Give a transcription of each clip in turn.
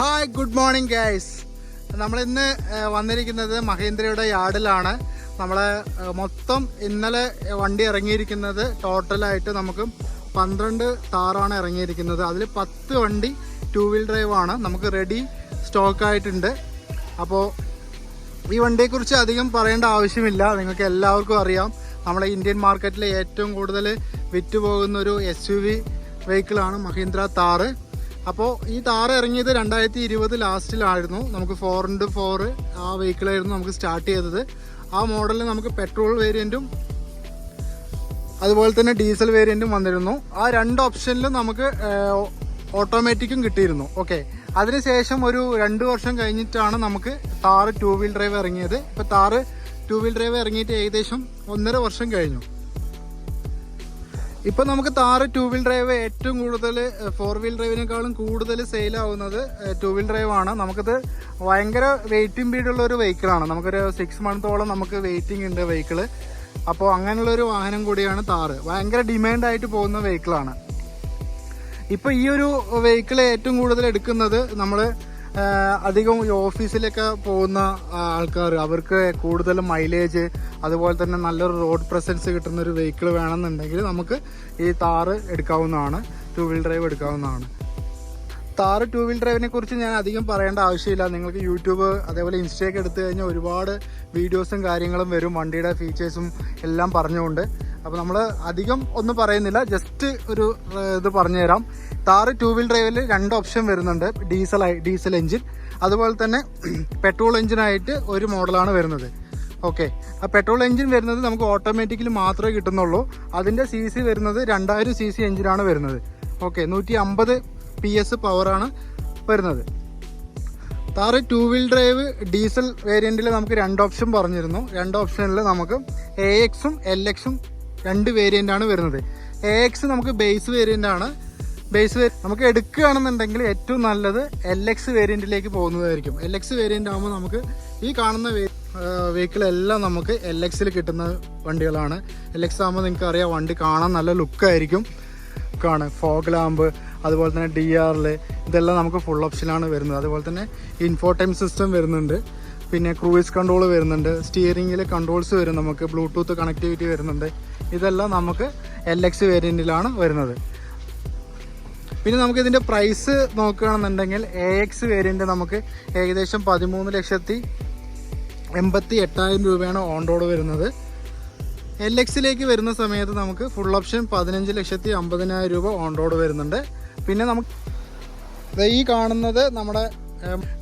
Hi good morning guys നമ്മളിന്ന് വന്നിരിക്കുന്നത് മഹേന്ദ്രയുടെ യാർഡിലാണ്. നമ്മൾ മൊത്തം ഇന്നലെ വണ്ടി ഇറങ്ങിയിരിക്കുന്നത് ടോട്ടലായിട്ട് നമുക്ക് പന്ത്രണ്ട് താറാണ് ഇറങ്ങിയിരിക്കുന്നത്. അതിൽ പത്ത് വണ്ടി ടു വീൽ ഡ്രൈവ് ആണ്. നമുക്ക് റെഡി സ്റ്റോക്ക് ആയിട്ടുണ്ട്. അപ്പോൾ ഈ വണ്ടിയെക്കുറിച്ച് അധികം പറയേണ്ട ആവശ്യമില്ല. നിങ്ങൾക്ക് എല്ലാവർക്കും അറിയാം. നമ്മുടെ ഇന്ത്യൻ മാർക്കറ്റിലെ ഏറ്റവും കൂടുതൽ വിറ്റ് പോകുന്ന ഒരു എസ് യു വി വെഹിക്കിളാണ് മഹീന്ദ്ര താറ് അപ്പോൾ ഈ താറ് ഇറങ്ങിയത് രണ്ടായിരത്തി ഇരുപത് ലാസ്റ്റിലായിരുന്നു നമുക്ക് ഫോർ ഇന്റു ഫോർ ആ വെഹിക്കിളായിരുന്നു നമുക്ക് സ്റ്റാർട്ട് ചെയ്തത്. ആ മോഡലിൽ നമുക്ക് പെട്രോൾ വേരിയന്റും അതുപോലെ തന്നെ ഡീസൽ വേരിയന്റും വന്നിരുന്നു. ആ രണ്ട് ഓപ്ഷനിലും നമുക്ക് ഓട്ടോമാറ്റിക്കും കിട്ടിയിരുന്നു. ഓക്കെ അതിനുശേഷം ഒരു രണ്ട് വർഷം കഴിഞ്ഞിട്ടാണ് നമുക്ക് താറ് ടു വീൽ ഡ്രൈവ് ഇറങ്ങിയത്. ഇപ്പോൾ താറ് ടു വീൽ ഡ്രൈവ് ഇറങ്ങിയിട്ട് ഏകദേശം ഒന്നര വർഷം കഴിഞ്ഞു. ഇപ്പൊ നമുക്ക് താറ് ടൂ വീൽ ഡ്രൈവ് ഏറ്റവും കൂടുതൽ ഫോർ വീൽ ഡ്രൈവിനേക്കാളും കൂടുതൽ സെയിൽ ആവുന്നത് ടൂ വീൽ ഡ്രൈവ് ആണ്. നമുക്കിത് ഭയങ്കര വെയിറ്റിംഗ് പീരീഡുള്ള ഒരു വെഹിക്കിളാണ് നമുക്കൊരു സിക്സ് മന്തോളം നമുക്ക് വെയിറ്റിംഗ് ഉണ്ട് വെഹിക്കിൾ അപ്പോൾ അങ്ങനെയുള്ള ഒരു വാഹനം കൂടിയാണ് താറ് ഭയങ്കര ഡിമാൻഡായിട്ട് പോകുന്ന വെഹിക്കിളാണ് ഇപ്പോൾ ഈ ഒരു വെഹിക്കിൾ ഏറ്റവും കൂടുതൽ എടുക്കുന്നത് നമ്മൾ അധികം ഈ ഓഫീസിലൊക്കെ പോകുന്ന ആൾക്കാർ അവർക്ക് കൂടുതൽ മൈലേജ് അതുപോലെ തന്നെ നല്ലൊരു റോഡ് പ്രസൻസ് കിട്ടുന്ന ഒരു വെഹിക്കിൾ വേണമെന്നുണ്ടെങ്കിൽ നമുക്ക് ഈ താറ് എടുക്കാവുന്നതാണ് ടു വീൽ ഡ്രൈവ് എടുക്കാവുന്നതാണ്. താറ് ടു വീൽ ഡ്രൈവിനെ കുറിച്ച് ഞാൻ അധികം പറയേണ്ട ആവശ്യമില്ല. നിങ്ങൾക്ക് യൂട്യൂബ് അതേപോലെ ഇൻസ്റ്റയൊക്കെ എടുത്തു കഴിഞ്ഞാൽ ഒരുപാട് വീഡിയോസും കാര്യങ്ങളും വരും വണ്ടിയുടെ ഫീച്ചേഴ്സും എല്ലാം പറഞ്ഞുകൊണ്ട്. അപ്പോൾ നമ്മൾ അധികം ഒന്നും പറയുന്നില്ല. ജസ്റ്റ് ഒരു ഇത് പറഞ്ഞുതരാം. താറ് ടൂ വീൽ ഡ്രൈവിൽ രണ്ട് ഓപ്ഷൻ വരുന്നുണ്ട്. Diesel diesel engine. അതുപോലെ തന്നെ പെട്രോൾ എഞ്ചിനായിട്ട് ഒരു മോഡലാണ് വരുന്നത്. ഓക്കെ. ആ പെട്രോൾ എഞ്ചിൻ വരുന്നത് നമുക്ക് ഓട്ടോമാറ്റിക്കലി മാത്രമേ കിട്ടുന്നുള്ളൂ. അതിന്റെ സി സി വരുന്നത് രണ്ടായിരം സി സി എഞ്ചിനാണ് വരുന്നത്. ഓക്കെ. നൂറ്റി അമ്പത് പി എസ് പവറാണ് വരുന്നത്. Thar two wheel drive diesel വേരിയന്റിൽ നമുക്ക് രണ്ട് ഓപ്ഷൻ പറഞ്ഞിരുന്നു. രണ്ട് ഓപ്ഷനിൽ നമുക്ക് എ എക്സും എൽ എക്സും രണ്ട് വേരിയന്റാണ് വരുന്നത്. എ എക്സ് നമുക്ക് ബേസ് വേരിയന്റ് ആണ്. ബേസ് നമുക്ക് എടുക്കുകയാണെന്നുണ്ടെങ്കിൽ ഏറ്റവും നല്ലത് എൽ എക്സ് വേരിയന്റിലേക്ക് പോകുന്നതായിരിക്കും. എൽ എക്സ് വേരിയന്റ് ആകുമ്പോൾ നമുക്ക് ഈ കാണുന്ന വെഹിക്കിൾ എല്ലാം നമുക്ക് എൽ എക്സിൽ കിട്ടുന്ന വണ്ടികളാണ്. എൽ എക്സ് ആകുമ്പോൾ നിങ്ങൾക്ക് അറിയാം വണ്ടി കാണാൻ നല്ല ലുക്കായിരിക്കും. ാണ് ഫോഗ് ലാമ്പ് അതുപോലെ തന്നെ ഡി ആറിൽ ഇതെല്ലാം നമുക്ക് ഫുൾ ഓപ്ഷനാണ് വരുന്നത്. അതുപോലെ തന്നെ ഇൻഫോടൈം സിസ്റ്റം വരുന്നുണ്ട്. പിന്നെ ക്രൂയിസ് കൺട്രോൾ വരുന്നുണ്ട്. സ്റ്റിയറിംഗിൽ കൺട്രോൾസ് വരും നമുക്ക്. ബ്ലൂടൂത്ത് കണക്ടിവിറ്റി വരുന്നുണ്ട്. ഇതെല്ലാം നമുക്ക് എൽ എക്സ് വേരിയന്റിലാണ് വരുന്നത്. പിന്നെ നമുക്ക് ഇതിന്റെ പ്രൈസ് നോക്കുകയാണെന്നുണ്ടെങ്കിൽ എ എക്സ് വേരിയന്റ് നമുക്ക് ഏകദേശം പതിമൂന്ന് ലക്ഷത്തി എൺപത്തി എട്ടായിരം രൂപയാണ് ഓൺ റോഡ് വരുന്നത്. എൽ എക്സിലേക്ക് വരുന്ന സമയത്ത് നമുക്ക് ഫുൾ ഓപ്ഷൻ പതിനഞ്ച് ലക്ഷത്തി അമ്പതിനായിരം രൂപ ഓൺ റോഡ് വരുന്നുണ്ട്. പിന്നെ നമുക്ക് ഈ കാണുന്നത് നമ്മുടെ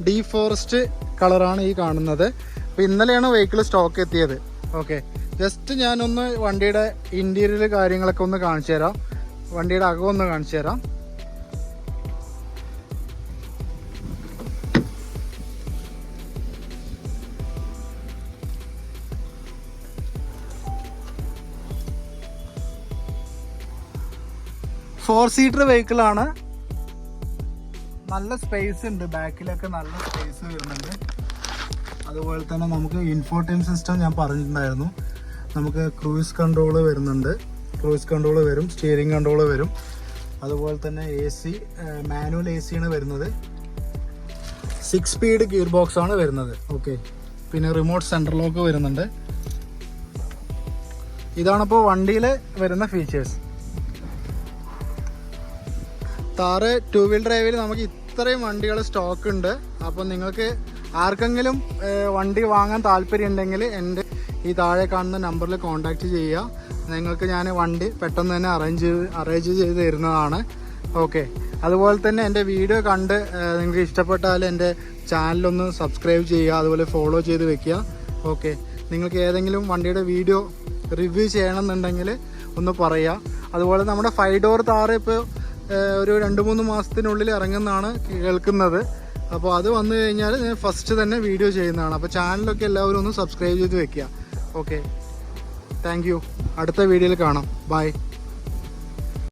ഡി ഫോറസ്റ്റ് കളറാണ് ഈ കാണുന്നത്. അപ്പോൾ ഇന്നലെയാണ് വെഹിക്കിൾ സ്റ്റോക്ക് എത്തിയത്. ഓക്കെ ജസ്റ്റ് ഞാനൊന്ന് വണ്ടിയുടെ ഇന്റീരിയർ കാര്യങ്ങളൊക്കെ ഒന്ന് കാണിച്ചു തരാം വണ്ടിയുടെ അകം ഒന്ന് കാണിച്ചു തരാം ഫോർ സീറ്റർ വെഹിക്കിൾ ആണ്. നല്ല സ്പേസ് ഉണ്ട്. ബാക്കിലൊക്കെ നല്ല സ്പേസ് വരുന്നുണ്ട്. അതുപോലെ തന്നെ നമുക്ക് ഇൻഫോർട്ടൈം സിസ്റ്റം ഞാൻ പറഞ്ഞിട്ടുണ്ടായിരുന്നു. നമുക്ക് ക്രൂയിസ് കൺട്രോൾ വരുന്നുണ്ട്. ക്രൂയിസ് കൺട്രോൾ വരും സ്റ്റിയറിംഗ് കൺട്രോൾ വരും. അതുപോലെ തന്നെ എ സി മാനുവൽ എ സിയാണ് വരുന്നത്. സിക്സ് സ്പീഡ് ഗിയർ ബോക്സ് ആണ് വരുന്നത്. ഓക്കെ പിന്നെ റിമോട്ട് സെൻട്രൽ ലോക്ക് വരുന്നുണ്ട്. ഇതാണിപ്പോൾ വണ്ടിയിൽ വരുന്ന ഫീച്ചേഴ്സ് താറ് ടു വീൽ ഡ്രൈവിൽ നമുക്ക് ഇത്രയും വണ്ടികൾ സ്റ്റോക്ക് ഉണ്ട്. അപ്പോൾ നിങ്ങൾക്ക് ആർക്കെങ്കിലും വണ്ടി വാങ്ങാൻ താല്പര്യം ഉണ്ടെങ്കിൽ എന്റെ ഈ താഴെ കാണുന്ന നമ്പറിൽ കോൺടാക്റ്റ് ചെയ്യുക. നിങ്ങൾക്ക് ഞാൻ വണ്ടി പെട്ടെന്ന് തന്നെ അറേഞ്ച് അറേഞ്ച് ചെയ്ത് തരുന്നതാണ്. ഓക്കെ അതുപോലെ തന്നെ എന്റെ വീഡിയോ കണ്ട് നിങ്ങൾക്ക് ഇഷ്ടപ്പെട്ടാൽ എന്റെ ചാനലൊന്ന് സബ്സ്ക്രൈബ് ചെയ്യുക. അതുപോലെ ഫോളോ ചെയ്ത് വെക്കുക. ഓക്കെ നിങ്ങൾക്ക് ഏതെങ്കിലും വണ്ടിയുടെ വീഡിയോ റിവ്യൂ ചെയ്യണമെന്നുണ്ടെങ്കിൽ ഒന്ന് പറയുക. അതുപോലെ നമ്മുടെ ഫൈവ് ഡോർ താറ് ഇപ്പോൾ ഒരു രണ്ട് മൂന്ന് മാസത്തിനുള്ളിൽ ഇറങ്ങുന്നതാണ് കേൾക്കുന്നത്. അപ്പോൾ അത് വന്നു കഴിഞ്ഞാൽ ഞാൻ ഫസ്റ്റ് തന്നെ വീഡിയോ ചെയ്യുന്നതാണ്. അപ്പോൾ ചാനലൊക്കെ എല്ലാവരും ഒന്ന് സബ്സ്ക്രൈബ് ചെയ്ത് വെക്കുക. ഓക്കെ താങ്ക് അടുത്ത വീഡിയോയിൽ കാണാം. ബൈ